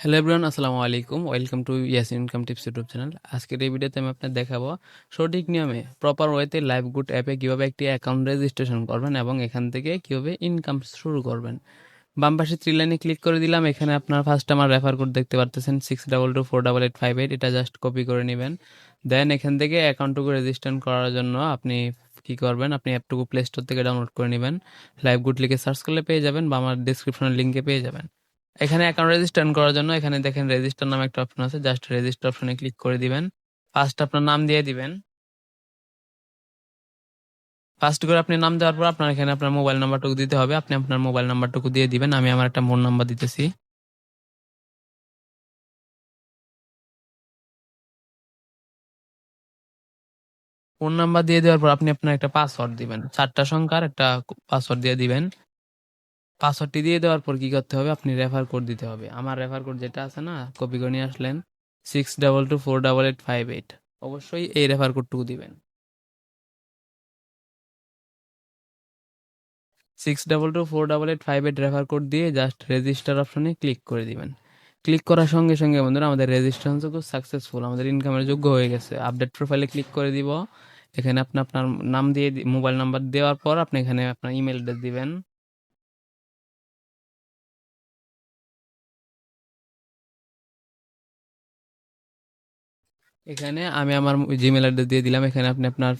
Hello everyone আসসালামু আলাইকুম। Welcome to Yas income tips YouTube channel আজকের এই ভিডিওতে আমি আপনার দেখাবো সঠিক নিয়মে প্রপার ওয়েতে লাইভ গুড অ্যাপে কীভাবে একটি অ্যাকাউন্ট রেজিস্ট্রেশন করবেন এবং এখান থেকে কীভাবে ইনকাম শুরু করবেন। বাম পাশে থ্রি লাইনে ক্লিক করে দিলাম। এখানে আপনার ফার্স্ট আমার রেফার কোড দেখতে পারতেছেন six double two four double eight five eight এটা জাস্ট কপি করে নেবেন। দেন এখান থেকে অ্যাকাউন্টটুকু রেজিস্ট্রেশন করার জন্য আপনি কি করবেন? আপনি অ্যাপটুকু প্লে স্টোর থেকে ডাউনলোড করে নেবেন। লাইভ গুড লিখে সার্চ করলে পেয়ে যাবেন বা আমার ডিসক্রিপশনের লিঙ্কে পেয়ে যাবেন। এখানে অ্যাকাউন্ট রেজিস্টার করার জন্য এখানে দেখেন রেজিস্টার নামে একটা অপশন আছে। জাস্ট রেজিস্টার অপশনে ক্লিক করে দিবেন। ফার্স্ট আপনার নাম দিয়ে দিবেন। ফার্স্ট করে আপনি নাম দেওয়ার পর আপনার এখানে আপনার মোবাইল নাম্বারটুকু দিতে হবে। আপনি আপনার মোবাইল নাম্বারটুকু দিয়ে দিবেন। আমি আমার একটা ফোন নাম্বার দিতেছি। ফোন নাম্বার দিয়ে দেওয়ার পর আপনি আপনার একটা পাসওয়ার্ড দিবেন। চারটা সংখ্যার একটা পাসওয়ার্ড দিয়ে দিবেন। পাসওয়ার্ডটি দিয়ে দেওয়ার পর কী করতে হবে? আপনি রেফার কোড দিতে হবে। আমার রেফার কোড যেটা আছে না, কপি করে নিয়ে আসলেন six double two four double eight five eight অবশ্যই এই রেফার কোডটুকু দিবেন। Six double two four double eight five eight refer code দিয়ে জাস্ট রেজিস্টার অপশনে ক্লিক করে দিবেন। ক্লিক করার সঙ্গে সঙ্গে বন্ধুরা, আমাদের রেজিস্ট্রেশন সাকসেসফুল আমাদের ইনকামের যোগ্য হয়ে গেছে। আপডেট প্রোফাইলে ক্লিক করে দিব। এখানে আপনি আপনার নাম দিয়ে মোবাইল নাম্বার দেওয়ার পর আপনি এখানে আপনার ইমেল অ্যাড্রেস দিবেন। এখানে আমি আমার জিমেল অ্যাড্রেস দিয়ে দিলাম। এখানে আপনি আপনার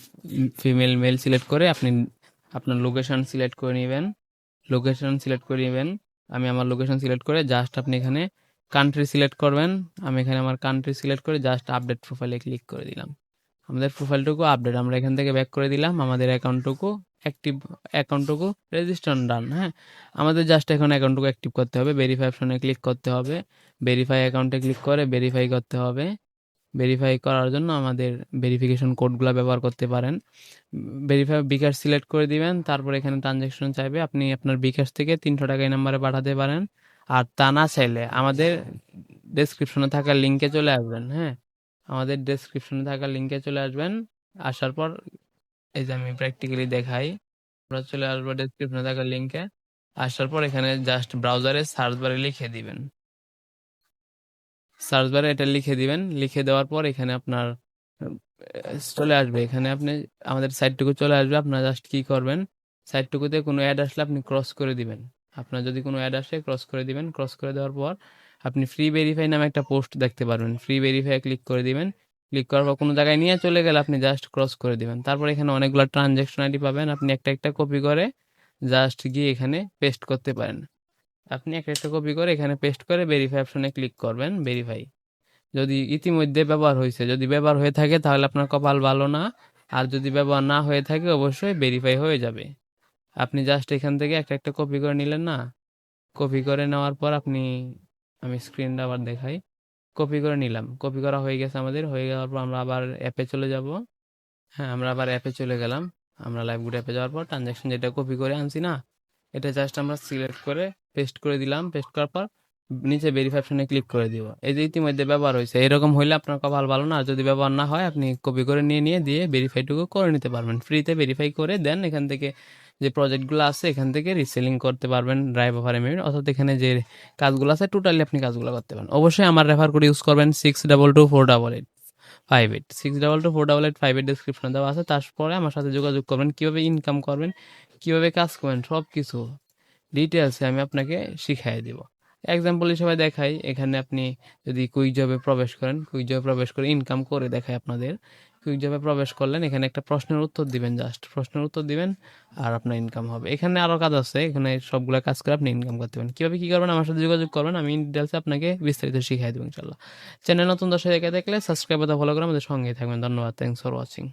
ফিমেল মেল সিলেক্ট করে আপনি আপনার লোকেশন সিলেক্ট করে নেবেন। লোকেশন সিলেক্ট করে নেবেন। আমি আমার লোকেশন সিলেক্ট করে জাস্ট আপনি এখানে কান্ট্রি সিলেক্ট করবেন। আমি এখানে আমার কান্ট্রি সিলেক্ট করে জাস্ট আপডেট প্রোফাইলে ক্লিক করে দিলাম। আমাদের প্রোফাইলটুকু আপডেট আমরা এখান থেকে ব্যাক করে দিলাম। আমাদের অ্যাকাউন্টটুকু অ্যাক্টিভ অ্যাকাউন্টটুকু রেজিস্টার ডান হ্যাঁ? আমাদের জাস্ট এখন অ্যাকাউন্টটুকু অ্যাক্টিভ করতে হবে। ভেরিফাই অপশনে ক্লিক করতে হবে। ভেরিফাই অ্যাকাউন্টে ক্লিক করে ভেরিফাই করতে হবে। ভেরিফাই করার জন্য আমাদের ভেরিফিকেশন কোডগুলো ব্যবহার করতে পারেন। ভেরিফাই বিকাশ সিলেক্ট করে দিবেন, তারপর এখানে ট্রানজ্যাকশন চাইবে, আপনি আপনার বিকাশ থেকে তিনশো টাকা এই নাম্বারে পাঠাতে পারেন। আর তা না চাইলে আমাদের ডেসক্রিপশনে থাকা লিঙ্কে চলে আসবেন হ্যাঁ? আমাদের ডেসক্রিপশনে থাকা লিঙ্কে চলে আসবেন, আসার পর এই যে আমি প্র্যাকটিক্যালি দেখাই, আমরা চলে আসব ডেসক্রিপশনে থাকা লিঙ্কে আসার পর এখানে জাস্ট ব্রাউজারে সার্চ বারে লিখে দিবেন। সার্চ বারে এটা লিখে দিবেন। লিখে দেওয়ার পর এখানে আপনার চলে আসবে। এখানে আপনি আমাদের সাইটটুকু চলে আসবে। আপনার জাস্ট কি করবেন? সাইটটুকুতে কোনো অ্যাড আসলে আপনি ক্রস করে দিবেন। আপনার যদি কোনো অ্যাড আসে, ক্রস করে দিবেন। ক্রস করে দেওয়ার পর আপনি ফ্রি ভেরিফাই নামে একটা পোস্ট দেখতে পারবেন। ফ্রি ভেরিফাই ক্লিক করে দিবেন। ক্লিক করার পর কোনো জায়গায় নিয়ে চলে গেলে আপনি জাস্ট ক্রস করে দিবেন। তারপর এখানে অনেকগুলো ট্রানজ্যাকশন আইডি পাবেন। আপনি একটা একটা কপি করে জাস্ট গিয়ে এখানে পেস্ট করতে পারেন। আপনি একটা একটা কপি করে এখানে পেস্ট করে ভেরিফাই অপশনে ক্লিক করবেন ভেরিফাই যদি ইতিমধ্যে ব্যবহার হয়েছে, যদি ব্যবহার হয়ে থাকে তাহলে আপনার কপাল ভালো না, আর যদি ব্যবহার না হয়ে থাকে অবশ্যই ভেরিফাই হয়ে যাবে। আপনি জাস্ট এখান থেকে একটা একটা কপি করে নিলেন না কপি করে নেওয়ার পর আপনি, আমি স্ক্রিনটা আবার দেখাই। কপি করে নিলাম কপি করা হয়ে গেছে আমাদের, হয়ে যাওয়ার পর আমরা আবার অ্যাপে চলে যাব। হ্যাঁ আমরা আবার অ্যাপে চলে গেলাম। আমরা লাইভ গুড অ্যাপে যাওয়ার পর ট্রানজ্যাকশন যেটা কপি করে আনছি না এটা জাস্ট আমরা সিলেক্ট করে পেস্ট করে দিলাম। পেস্ট করার পর নিচে ভেরিফাই অপশনে ক্লিক করে দিব। এই যে ইতিমধ্যে ব্যবহার হয়েছে। এরকম হইলে আপনার কপাল ভালো না। আর যদি ব্যবহার না হয়, আপনি কপি করে নিয়ে নিয়ে দিয়ে ভেরিফাইটুকু করে নিতে পারবেন। ফ্রিতে ভেরিফাই করে দেন। এখান থেকে যে প্রজেক্টগুলো আছে, এখান থেকে রিসেলিং করতে পারবেন ড্রাইভ অফার এমিউন অর্থাৎ এখানে যে কাজগুলো আছে টোটালি আপনি কাজগুলো করতে পারেন। অবশ্যই আমার রেফার করে ইউজ করবেন six double two four double eight five eight six double two four double eight five eight ডিসক্রিপশনে দেওয়া আছে। তারপরে আমার সাথে যোগাযোগ করবেন। কীভাবে ইনকাম করবেন কীভাবে কাজ করবেন সব কিছু ডিটেলসে আমি আপনাকে শিখাই দিব। এক্সাম্পল হিসেবে দেখাই, এখানে আপনি যদি কুইক জবে প্রবেশ করেন কুইক জবে প্রবেশ করে ইনকাম করে দেখায় আপনাদের। কুইক জবে প্রবেশ করলেন, এখানে একটা প্রশ্নের উত্তর দিবেন জাস্ট প্রশ্নের উত্তর দিবেন আর আপনার ইনকাম হবে। এখানে আরও কাজ আছে, এখানে সবগুলো কাজ করে আপনি ইনকাম করতে পারেন। কীভাবে কী করবেন, আমার সাথে যোগাযোগ করবেন, আমি ডিটেলসে আপনাকে বিস্তারিত শিখাই দেবো ইনশাল্লাহ চ্যানেল নতুন দর্শক দেখে দেখলে সাবস্ক্রাইব ফলো করে আমাদের সঙ্গেই থাকবেন। ধন্যবাদ থ্যাংকস ফর ওয়াচিং